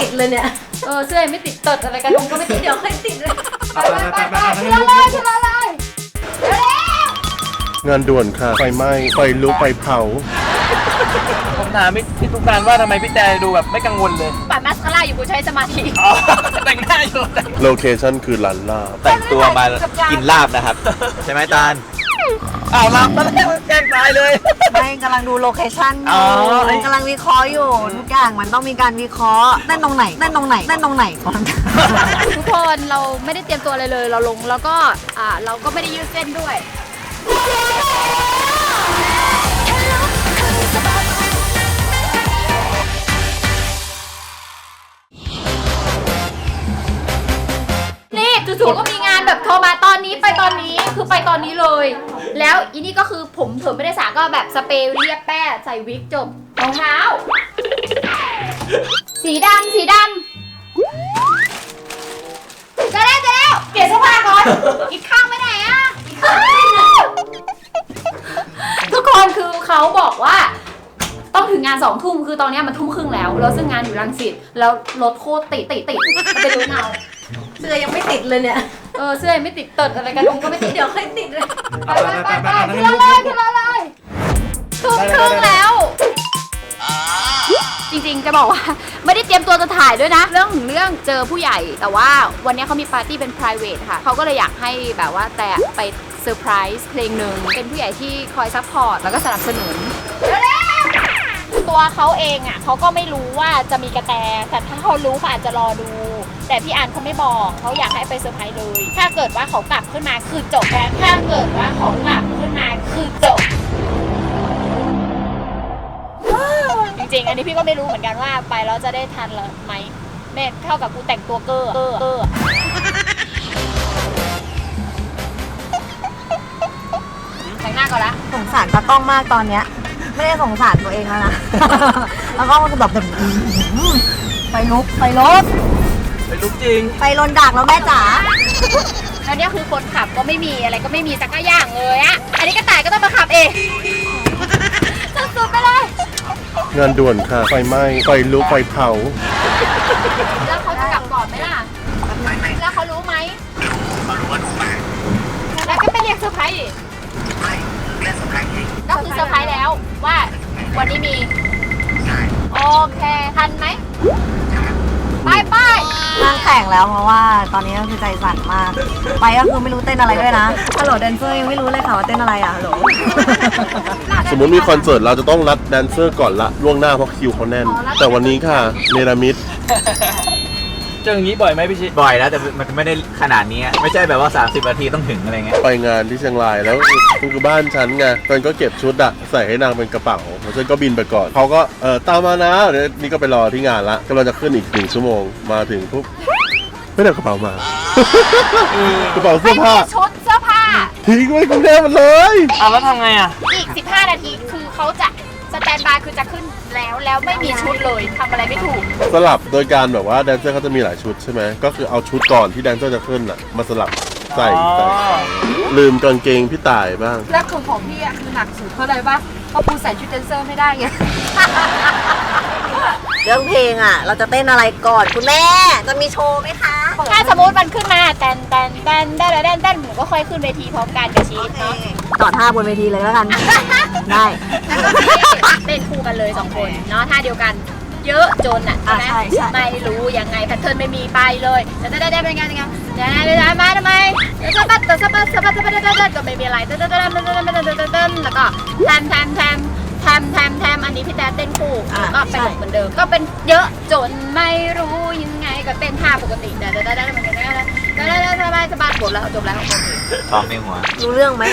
ติดเลยเนี่ย เออเสื้อยังไม่ติดเติดอะไรกันลงก็ไม่ติดเดี๋ยวค่อยติดเลยไปไปไปไปขึ้นมาเลยขึ้นมาเลยเร็วงานด่วนค่ะ ไฟไหม้ ไฟลุก ไฟเผา ผมถามพี่พี่ตุ๊กตาลว่าทำไมพี่แต่ดูแบบไม่กังวลเลยปัดมาสคาร่าอยู่กูใช้สมาธิอ๋อแต่งหน้าอยู่แต่งโลเคชั่นคือร้านลาบแต่งตัวมากินลาบนะครับ ใช่ไหมตาล อ้าวรับตอนแรกแกล้งตายเลย ไม่กำลังดูโลเคชั่นออ๋ยู่อ กำลังวิเคราะห์อยู่ทุกอย่างมันต้องมีการวิเคราะห์เต้นตรงไหนเต้นตรงไหนเต้นตรงไหนก่อน ทุกคนเราไม่ได้เตรียมตัวอะไรเลย เราลงแล้วก็อ่าเราก็ไม่ได้ยืดเส้นด้วย จู่ๆก็มีงานแบบโทรมาตอนนี้ไปตอนนี้คือไปตอนนี้เลย แล้วอีนี่ก็คือผมเผิมไม่ได้สระก็แบบสเปรย์เรียบแป้ใส่วิกจบรองเท้า สีดำสีดำจะแล้วจะแล้วเปลี่ยนเสื้อผ้าก่อนอีกข้างไปไหนอะอีกข้างไปไหนทุกคนคือเขาบอกว่าต้องถึงงานสองทุ่มคือตอนนี้มันทุ่มครึ่งแล้ว แล้วซึ่งงานอยู่รังสิตแล้วรถโคตรติดติดติดไปดูเอา เสื้อยังไม่ติดเลยเนี่ย เออเสื้อยังไม่ติดเติดอะไรกันลงก็ไม่ติดเดี๋ยวค่อยติดเลยไปไปไปไปขึ้นมาเลยขึ้นมาเลยทุ่มครึ่งแล้ว จริงๆจะบอกว่า ไม่ได้เตรียมตัวจะถ่ายด้วยนะ เรื่องถึงเรื่องเจอผู้ใหญ่ แต่ว่าวันนี้เขามีปาร์ตี้เป็น p r i v a t ค่ะเขาก็เลยอยากให้แบบว่าแต่ไปเซอร์ไพรส์เพลงหนึ่งเป็นผู้ใหญ่ที่คอยซัพพอร์ตแล้วก็สนับสนุนตัวเขาเองอะเขาก็ไม่รู้ว่าจะมีกระแต แต่ถ้าเขารู้เขาอาจจะรอดู แต่พี่อันเขาไม่บอกเขาอยากให้ไปเซอร์ไพรส์เลย ถ้าเกิดว่าเขากลับขึ้นมาคือจบแล้วถ้าเกิดว่าเขากลับขึ้นมาคือจบจริงๆอันนี้พี่ก็ไม่รู้เหมือนกันว่าไปแล้วจะได้ทันหรือไหมแม่เท่ากับกูแต่งตัวเกอร์เกอร์เกอร์แต่งหน้าก่อนละสงสารตากล้องมากตอนเนี้ย ไม่ได้สงสารตัวเองแล้วนะ แล้วก็มันคือแบบแบบไปลุกไปรถ ไปลุกจริง ไปลนดักแล้วแม่จ๋า แล้วเนี่ยคือคนขับก็ไม่มีอะไรก็ไม่มีสักอย่างเลยอะอันนี้กระต่ายก็ต้องมาขับเองสุดๆไปเลย งานด่วนค่ะ ไฟไหม้ ไฟลุก ไฟเผา แล้วเขาจะกลับก่อนไหมล่ะ แล้วเขารู้ไหมแล้วก็ไปเรียกเซอร์ไพรส์ดิก็คือเซอร์ไพรส์แล้วว่าวันนี้มี โอเค ทันไหม ไปไปนั่งแข่งแล้วเพราะว่าตอนนี้ก็คือใจสั่นมาก ไปก็คือไม่รู้เต้นอะไรด้วยนะฮัลโหลแดนเซอร์ยังไม่รู้เลยค่ะว่าเต้นอะไรอะฮัลโหลสมมติมีคอนเสิร์ตเราจะต้องรัดแดนเซอร์ก่อนละล่วงหน้าเพราะคิวเขาแน่น แต่วันนี้ค่ะเนรมิต เจออย่างนี้บ่อยไหมพี่ชิ บ่อยแล้วแต่มันไม่ได้ขนาดนี้อะไม่ใช่แบบว่า 30นาทีต้องถึงอะไรเงี้ย ไปงานที่เชียงรายแล้วมันคือบ้านฉันไงตอนก็เก็บชุดอะใส่ให้นางเป็นกระเป๋าแล้วฉันก็บินไปก่อนเขาก็เออตามมานะเดี๋ยวนี่ก็ไปรอที่งานละก็เราจะขึ้นอีกหนึ่งชั่วโมงมาถึงปุ๊บไม่ได้เอากระเป๋ามา กระเป๋าเสื้ไม่อผ้ามีชุดเสื้อผ้า ทิ้งไว้กรุงเทพหมดเลย อะแล้วทำไงอะ อีก 15 นาทีคือเขาจะ สแตนบายคือจะขึ้นแล้วแล้วไม่มีชุดเลยทำอะไรไม่ถูก สลับโดยการแบบว่าแดนเซอร์เขาจะมีหลายชุดใช่ไหมก็คือเอาชุดก่อนที่แดนเซอร์จะขึ้นอะมาสลับใส่ใส่ลืมกางเกงพี่ต่ายบ้าง แล้วคือของพี่อะคือหนักสุดเพราะอะไรปะเพราะปูใส่ชุดแดนเซอร์ไม่ได้ไง เรื่องเพลงอะ เราจะเต้นอะไรก่อนคุณแม่ จะมีโชว์ไหมคะ ถ้าสมมติมันขึ้นมาแตนแตนแตนแตนแตนแตนหนูก็ค่อยขึ้นเวทีพร้อมกันกับชีสเนาะต่อท่าบนเวทีเลยแล้วกัน ได้เต้นคู่กันเลยสองคนเนาะท่าเดียวกัน เยอะจนอะใช่ไหมไม่รู้ยังไงแพทเทิร์นไม่มีไปเลยแต่ได้ได้เป็นไงเป็นไงได้ได้ได้มาทำไมสะบัดสะบัดสะบัดสะบัดสะบัดก็ไม่มีอะไรเต้นเต้นเต้นเต้นเต้นแล้วก็แทมแทมแทม แทมแทมแทมอันนี้พี่แจ๊ดเต้นคู่แล้วก็ไปหลบเหมือนเดิม ก็เป็นเยอะจนไม่รู้ยังไงก็เต้นท่าปกติเดี๋ยวได้ได้ได้เหมือนกันได้ได้ได้ได้สบายสบายจบแล้วจบแล้วท้องในหัว รู้เรื่องไหม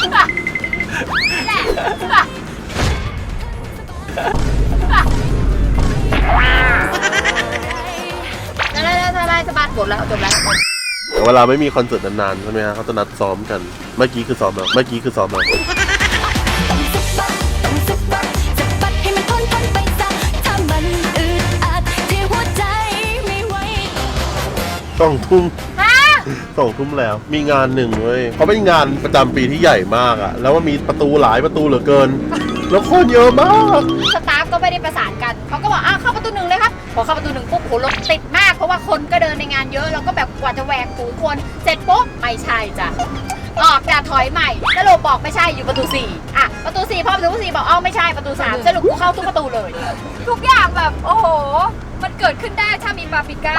นี่แหละนี่แหละได้ได้ได้สบายสบายจบแล้วจบแล้ว แต่เวลาไม่มีคอนเสิร์ตนานๆใช่ไหมฮะเขาจะนัดซ้อมกัน เมื่อกี้คือซ้อมแล้วเมื่อกี้คือซ้อมแล้ว สองทุ่มฮะสองทุ่มแล้ว มีงานหนึ่งเว้ยเขาเป็นงานประจำปีที่ใหญ่มากอะแล้วว่ามีประตูหลายประตูเหลือเกิน แล้วคนเยอะมาก สตาฟก็ไม่ได้ประสานกัน เขาก็บอกอ้าวเข้าประตูหนึ่งเลยครับ พอเข้าประตูหนึ่งปุ๊บโหรถติดมาก เพราะว่าคนก็เดินในงานเยอะ แล้วก็แบบกว่าจะแหวกฝูงคน เสร็จปุ๊บไม่ใช่จ้ะออกจากถอยใหม่สรุปบอกไม่ใช่อยู่ประตูสี่อะประตูสี่พอประตูสี่บอกเอ้าไม่ใช่ประตูสามสรุปกูเข้าทุกประตูเลย ทุกอย่างแบบโอ้โห มันเกิดขึ้นได้ถ้ามีปาปริก้า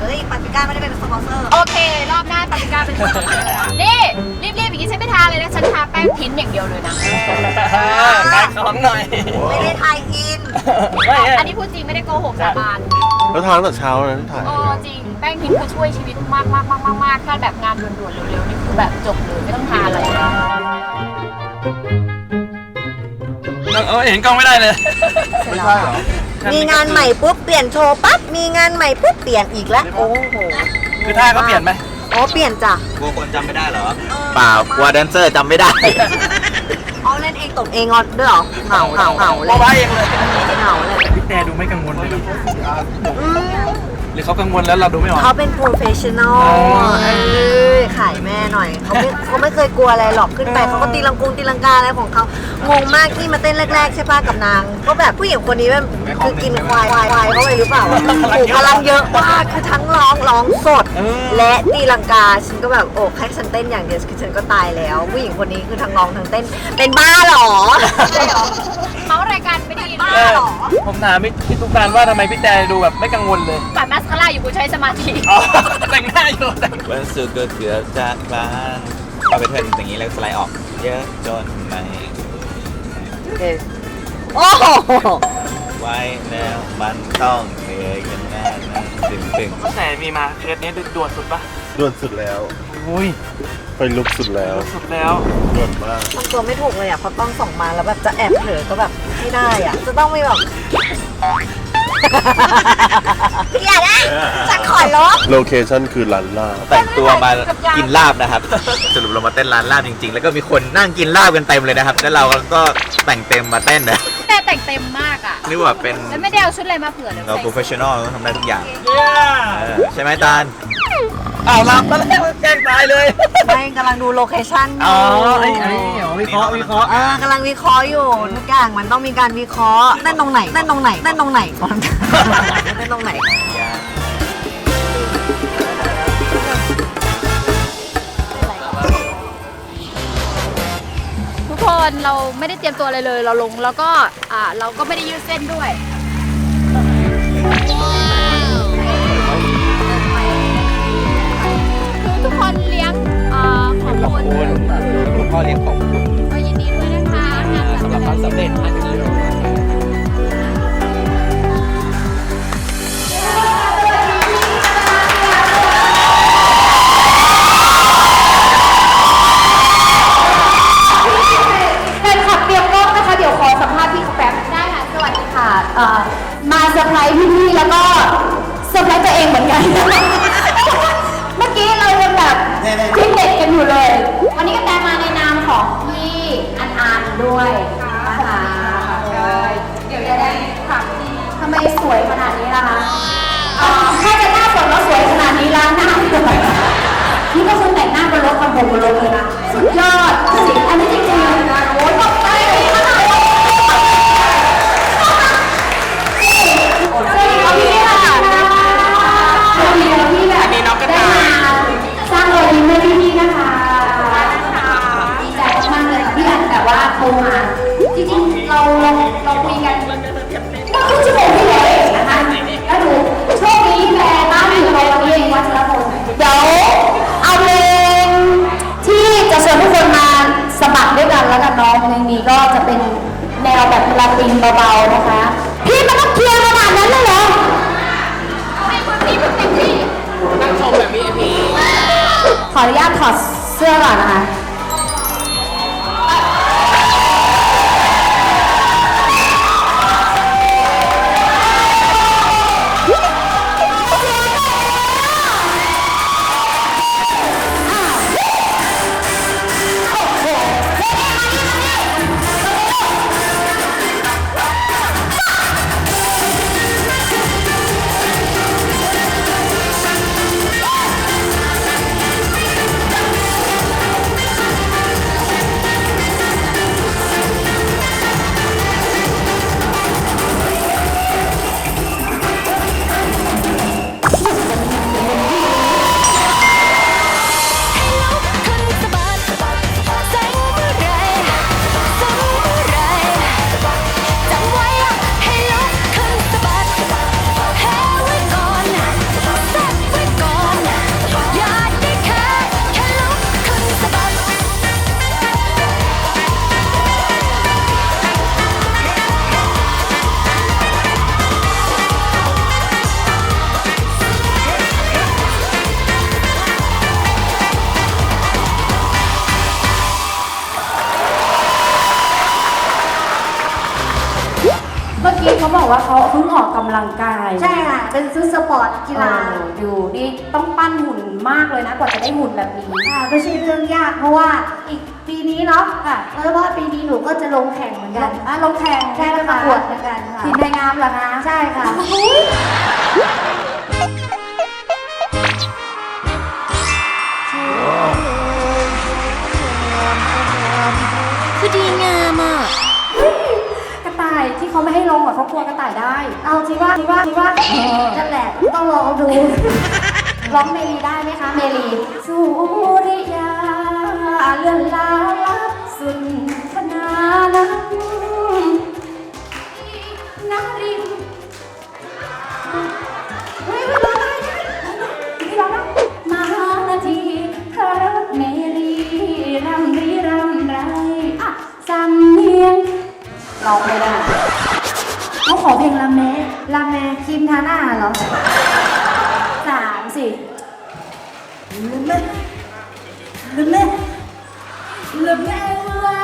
เฮ้ยปาปิก้าไม่ได้เป็นสปอนเซอร์โอเค รอบหน้าปาปริก้าเป็นคนทำนี่รีบๆอย่างนี้ฉันไม่ทาเลยนะฉันทาแป้งพิ้นอย่างเดียวเลยนะ ขายของหน่อยไม่ได้ทายอินไม่อันนี้พูดจริงไม่ได้โกหกสาบานแล้วทางแต่เช้านะที่ถ่ายโอ้จริงแป้งพิมพ์คือช่วยชีวิตมากมากมากมากมากถ้าแบบงานด่วนๆเร็วๆนี่คือแบบจบเลยไม่ต้องทาอะไรเลยเออเห็นกล้องไม่ได้เลยไม่ใช่เหรอ มีงานใหม่ปุ๊บเปลี่ยนโชว์ปั๊บมีงานใหม่ปุ๊บเปลี่ยนอีกแล้วโอ้โหคือท่าก็เปลี่ยนไหมโอ้เปลี่ยนจ้ะกลัวคนจำไม่ได้เหรอเปล่ากลัวแดนเซอร์จำไม่ได้เอาเล่นเองตบเองงอนด้วยเหรอเหงาเหงาเหงาเลว่ายว่าเองเลยเหงาเลยพี่แต่ดูไม่กังวลเลยนะอืมหรือเขากังวลแล้วเราดูไม่ออกเขาเป็นโปรเฟชชั่นอลอ๋อเออขายแม่หน่อยเขาไม่เขาไม่ เคยกลัวอะไรหรอกขึ้นไปเขาก็ตีลังกงตีลังกาอะไรของเขางงมากที่มาเต้นแรก ๆ ใช่ป่ะกับนางก็แบบผู้หญิงคนนี้แบบคือกินควายควายควายเข้าไปหรือเปล่าโอ้โหพลังเยอะมากคือทั้งร้องร้องสดเออและตีลังกาฉันก็แบบโอ้ให้ฉันเต้นอย่างเดียวคือฉันก็ตายแล้ว ผู้หญิงคนนี้คือทั้งร้องทั้งเต้นเป็นบ้าเหรอเขารายการไม่ดีบ้าเออเหรอผมถามพี่พี่ตุ๊กตาลว่าทำไมพี่แต่ดูแบบไม่กังวลเลยปัดมาสคาร่าอยู่กูใช้สมาธิอ๋อแต่งหน้าอยู่แต่งวันสุกร์ก็เกือบจากบ้าน เอาไปเทิร์นอย่างนี้แล้วสไลด์ออก เยอะจนไม่โอ้โหไหวแล้วมันต้องเหนื่อยกันแน่นะตึงตึงตั้งแต่มีมาเคสนี้ด่วนสุดปะด่วนสุดแล้วอุ้ยไปลุกสุดแล้วสุดแล้วด่วนมากทำตัวไม่ถูกเลยอะเพราะต้องส่องมาแล้วแบบจะแอบเผลอก็แบบไม่ได้อะ จะต้องมีแบบ อย่าได้จะขอร้องโลเคชั่นคือลันล่าแต่งตัวมากินลาบนะครับ สรุปเรามาเต้นร้านลาบจริง ๆ แล้วก็มีคนนั่งกินลาบกันเต็มเลยนะครับ แล้วเราก็แต่งเต็มมาเต้นนะแต่แต่งเต็มมากอะ นึกว่าเป็นแล้วไม่ได้เอาชุดอะไรมาเผื่อเลยเราใส่โปรเฟชชั่นอลทำได้ทุกอย่าง เออใช่ไหมตาล อ้าวรับมาแล้วแกล้งตายเลย ไม่กำลังดูโลเคชั่นอยู่อ๋อไอ้ไอ้เหรอวิเคราะห์วิเคราะห์เออกำลังวิเคราะห์อยู่ทุกอย่างมันต้องมีการวิเคราะห์เต้นตรงไหนเต้นตรงไหนเต้นตรงไหนก่อนเต้นตรงไหนทุกคนเราไม่ได้เตรียมตัวอะไรเลย เราลงแล้วก็อ่าเราก็ไม่ได้ยืดเส้นด้วย ของขอบคุณคุณพ่อเลี้ยงของก็ยินดีด้วยนะคะงานสำหรับความสำเร็จอันนี้ ผมบนรถเลยนะ สุดยอด แล้วกันเน้องเพลงนี้ก็จะเป็นแนวแบบลาตินเบาๆนะคะ พี่มันต้องเคลียร์ขนาดนั้นเลยเหรอให้คนพี่เป็นเต็มที่นั่งชมแบบ VIP ขออนุญาตถอดเสื้อก่อนนะคะ เมื่อกี้เขาบอกว่าเขาเพิ่งออกกำลังกายใช่ค่ะ เป็นซื้อสปอร์ตกีฬาเอออยู่นี่ต้องปั้นหุ่นมากเลยนะกว่าจะได้หุ่นแบบนี้ ค่ะไม่ใช่เรื่องยากเพราะว่าอีกปีนี้เนาะค่ะเพราะว่าปีนี้หนูก็จะลงแข่งเหมือนกันอะลงแข่งใช่ประกวดเหมือนกันค่ะทีมไทยงามเหรอคะ ใช่ค่ะ เขาไม่ให้ลงอะเขากลัวกระต่ายได้ เอาจีว่าจีว่าจีว่าเออ นั่นแหละ ต้องลองดู ร้องเมลีได้ไหมคะ เมลี สุริยาเลื่อนลาลับสุนทนานัง เขาขอเพลงละแม่ลาแมครีมทาหน้าเหรอสามสี่ลืมไหมลืมไหมลืมแม่ว่า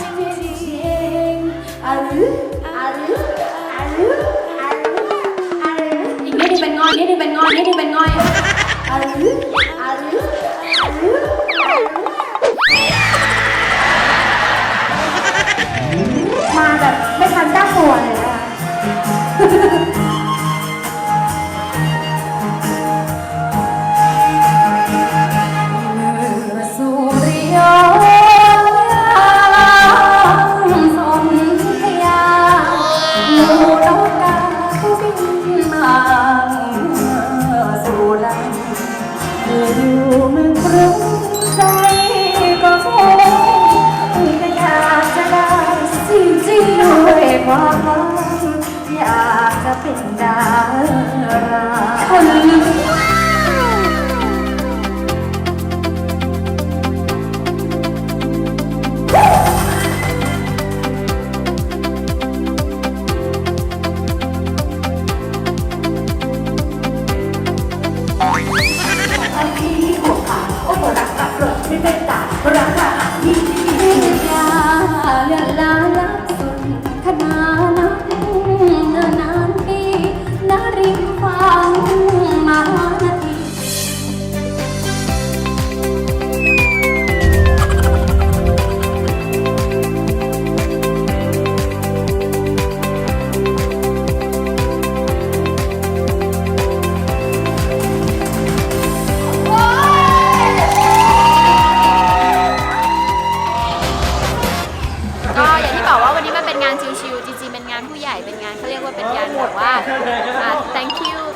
จริงจริงๆอะลืออาลืออาลืออาลืออาลืออีกนิดนึงเป็นงอยนิดนึงเป็นงอยนิดนึงเป็นงอยอาลืออาลืออาลืออาลือมาแบบไม่ทันตั้งตัวเลย จะเป็นดาราคน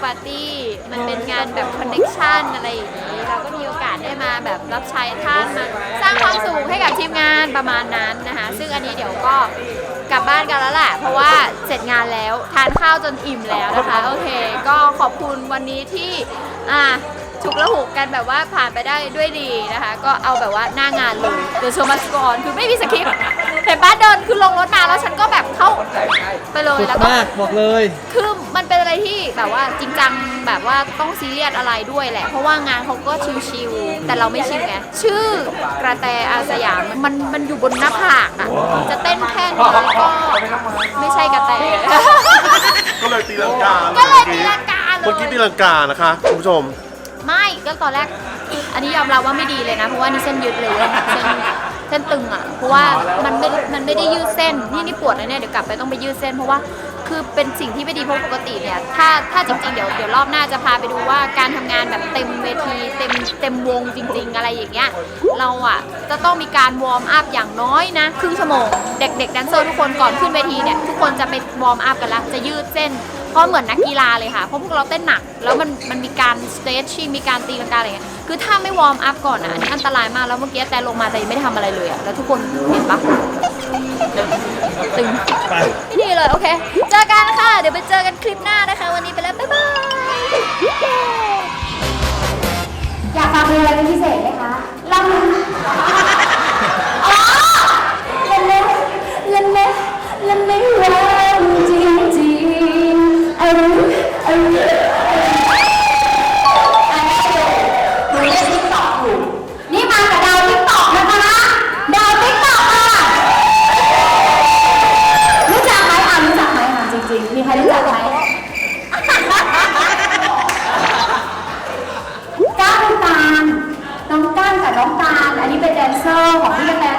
าร์ตี้ มันเป็นงานแบบคอนเน็ชันอะไรอย่างนี้ เราก็มีโอกาสได้มาแบบรับใช้ท่านมาสร้างความสุขให้กับทีมงานประมาณนั้นนะคะ ซึ่งอันนี้เดี๋ยวก็กลับบ้านกันแล้วแหละ เพราะว่าเสร็จงานแล้วทานข้าวจนอิ่มแล้วนะคะ โอเค ก็ขอบคุณวันนี้ที่อ่า ฉุกละหุกกันแบบว่าผ่านไปได้ด้วยดีนะคะ ก็เอาแบบว่าหน้างานเลยเดี๋ยวโชว์มาสกอนคือไม่มีสคริปต์เห็นป้าเดินคือลงรถมาแล้วฉันก็แบบเข้าไปเลยสุดแล้วก็มากบอกเลย คือมันเป็นอะไรที่แบบว่าจริงจังแบบว่าต้องซีเรียสอะไรด้วยแหละ เพราะว่างานเขาก็ชิวๆแต่เราไม่ชิวไงชื่อกระแตอาสยามมันมันอยู่บนหน้าผากอะจะเต้นแค่นี้ก็ไม่ใช่กระแต ก็เลยตีลังกาก็เลยตีลังกาเลย เมื่อกี้ตีลังกานะคะคุณผู้ชม ไม่ก็ตอนแรกอันนี้ยอมรับว่าไม่ดีเลยนะ เพราะว่านี่เส้นยืดเลยเส้นเส้นตึงอะ เพราะว่ามันไม่มันไม่ได้ยืดเส้นนี่นี่ปวดนะเนี่ยเดี๋ยวกลับไปต้องไปยืดเส้นเพราะว่าคือเป็นสิ่งที่ไม่ดีเพราะปกติเนี่ยถ้าถ้าจริงๆเดี๋ยวเดี๋ยวรอบหน้าจะพาไปดูว่าการทำงานแบบเต็มเวทีเต็มเต็มวงจริง ๆ อะไรอย่างเงี้ยเราอะจะต้องมีการวอร์มอัพอย่างน้อยนะครึ่งชั่วโมงเด็กๆแดนเซอร์ทุกคนก่อนขึ้นเวทีเนี่ยทุกคนจะไปวอร์มอัพกันละจะยืดเส้น เพราะเหมือนนักกีฬาเลยค่ะ เพราะพวกเราเต้นหนัก แล้วมันมันมีการ stretching มีการตีลังกาอะไรเงี้ย คือถ้าไม่วอร์มอัพก่อนอะอันนี้อันตรายมาก แล้วเมื่อกี้แต่ลงมาแต่ยังไม่ได้ทำอะไรเลยอะ แล้วทุกคนเห็นปะตึงไม่ดีเลยโอเค เจอกันค่ะ เดี๋ยวไปเจอกันคลิปหน้านะคะ วันนี้ไปแล้ว บ๊ายบาย อยากฟังเพลงอะไรเป็นพิเศษไหมคะ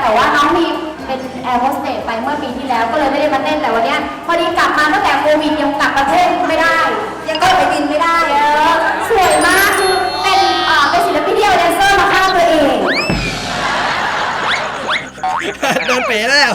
แต่ว่าน้องมีเป็นแอร์โฮสเตสไปเมื่อปีที่แล้วก็เลยไม่ได้มาเต้นแต่วันนี้พอดีกลับมาตั้งแต่โควิดยังกลับประเทศไม่ได้ยังก็ไปบินไม่ได้เออสวยมากคือเป็นเอ่อเป็นศิลปินเดียวแดนเซอร์มาฆ่าตัวเอง โดนเป๋แล้ว